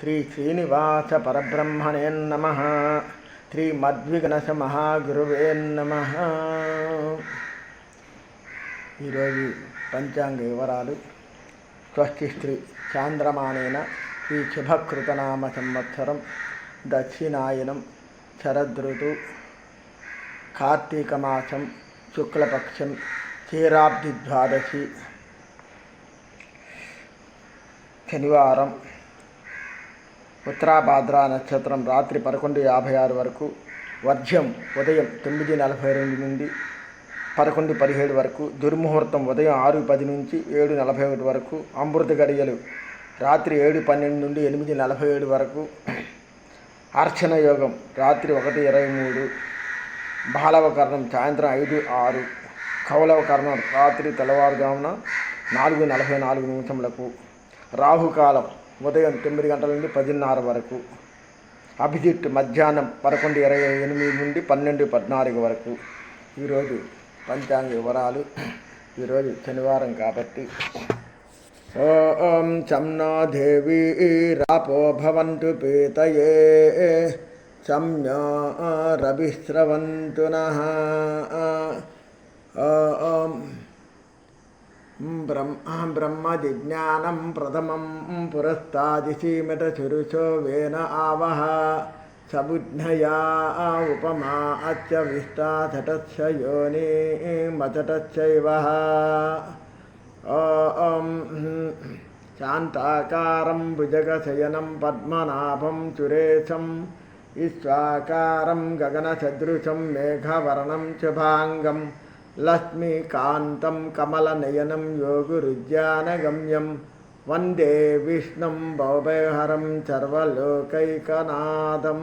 శ్రీ శ్రీనివాస పరబ్రహ్మణే నమ. శ్రీ మద్విగణస మహాగురువే నమ. ఈరోజు పంచాంగ వివరాలు. స్వస్తి శ్రీ చాంద్రమానేన ఈ శుభకృతనామ సంవత్సరం. దక్షిణాయనం శరదృతు కార్తీక మాసం శుక్లపక్షం క్షీరాబ్ది ద్వాదశి శనివారం. ఉత్తరాభాద్ర నక్షత్రం రాత్రి పదకొండు యాభై ఆరు వరకు వర్జ్యం ఉదయం తొమ్మిది నలభై రెండు నుండి పదకొండు పదిహేడు వరకు దుర్ముహూర్తం ఉదయం ఆరు పది నుంచి ఏడు నలభై ఒకటి వరకు అమృత గడియలు రాత్రి ఏడు పన్నెండు నుండి ఎనిమిది నలభై ఏడు వరకు అర్చన యోగం రాత్రి ఒకటి ఇరవై మూడు బాలవకరణం సాయంత్రం ఐదు ఆరు కౌలవకరణం రాత్రి తెల్లవారుజామున నాలుగు నలభై నాలుగు నిమిషములకు రాహుకాలం ఉదయం తొమ్మిది గంటల నుండి పదిన్నర వరకు. అభిజిత్ మధ్యాహ్నం పదకొండు ఇరవై ఎనిమిది నుండి పన్నెండు పద్నాలుగు వరకు. ఈరోజు పంచాంగ వివరాలు. ఈరోజు శనివారం కాబట్టి. ఓం చమ్నో రాపో భవంతు పీతయే. రవిశ్రవంతున బ్రహ్మ బ్రహ్మజిజ్ఞానం ప్రథమం పురస్తాదిశీమిత చురుచో వేన ఆవహ సబుజ్ఞయా ఉపమా అచ్చ విష్టాథటచ్చ యోని మచటచ్చైవ ఓం శాంతాకారం భుజగశయనం పద్మనాభం చురేశం విశ్వాకారం గగనసదృశం మేఘవర్ణం శుభాంగం లక్ష్మీకాంతం కమలనయనం యోగురుద్యానగమ్యం వందే విష్ణుం భవభయహరం సర్వలోకైకనాథం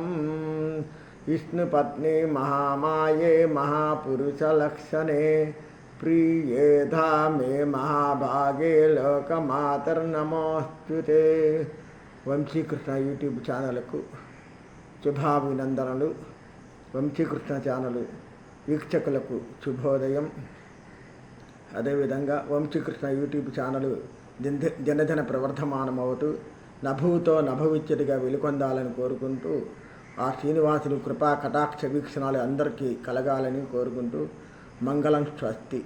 విష్ణుపత్ని మహామాయే మహాపురుషలక్షణే ప్రియే ధామే మహాభాగే లోకమాతర్నమోస్తుతే వంశీకృష్ణ యూట్యూబ్ ఛానల్కు శుభాభినందనలు. వంశీకృష్ణ ఛానల్ వీక్షకులకు శుభోదయం. అదేవిధంగా వంశీకృష్ణ యూట్యూబ్ ఛానల్ దిన దినదిన ప్రవర్ధమానమవుతూ నభువుతో నభవిచ్చటిగా వెలుకొందాలని కోరుకుంటూ ఆ శ్రీనివాసుని కృపా కటాక్ష వీక్షణాలు అందరికీ కలగాలని కోరుకుంటూ మంగళం స్వస్తి.